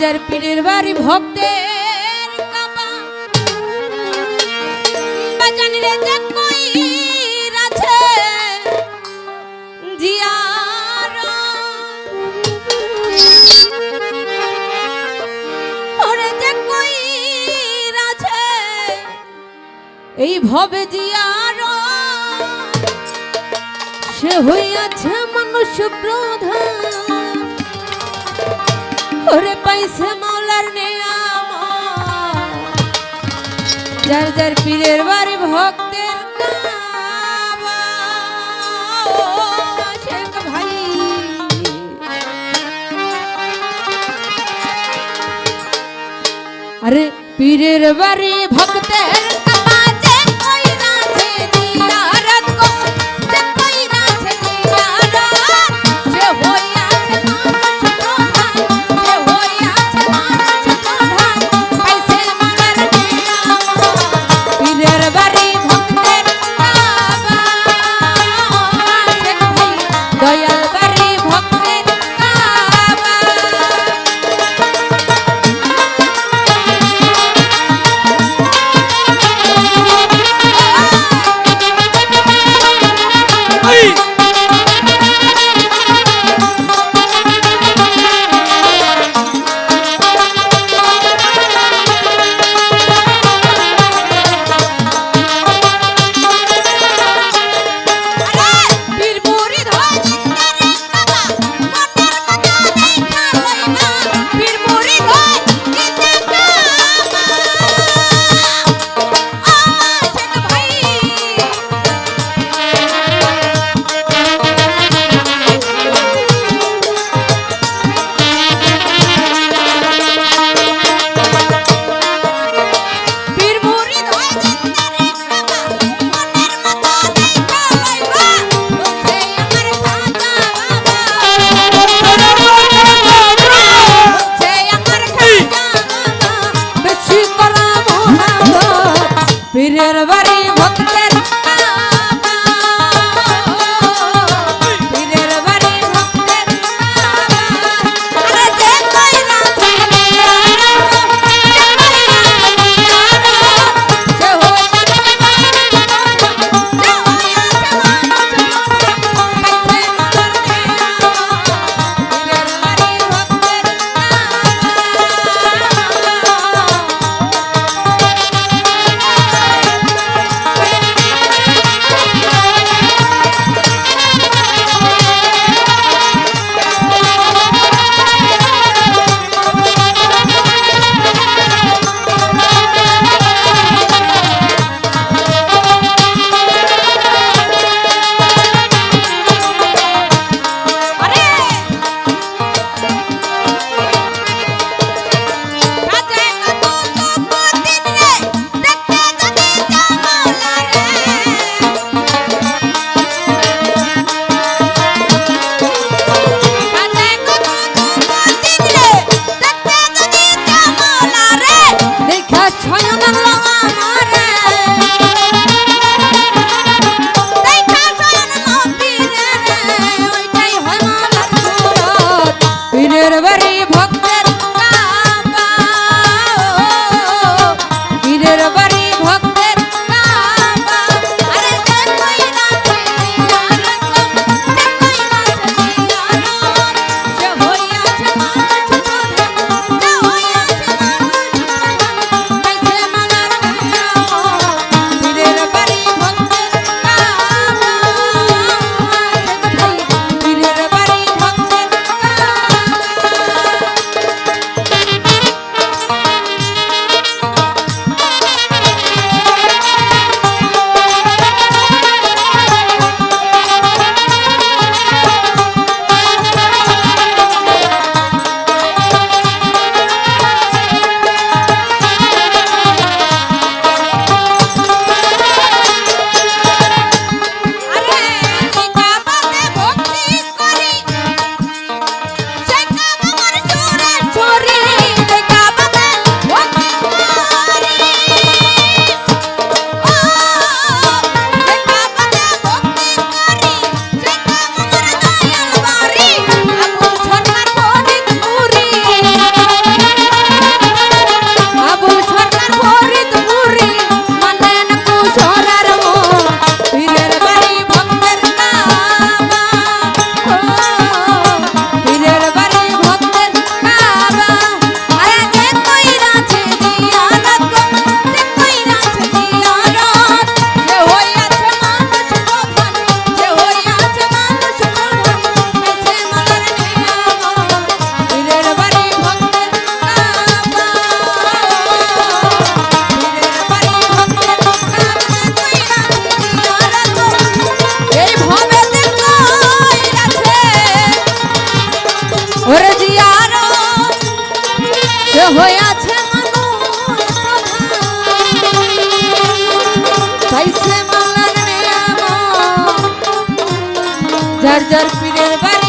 যার পীরের বাড়ি ভক্তের এই ভবে জিয়ারা সে হইয়াছে মানুষ প্রধান। ওরে মৌলার মাওলার যার যার পীরের বাড়ি ভক্তের ভাই। আরে পীরের বাড়ি ভক্তের Yerba যার যার পীরের বাড়ি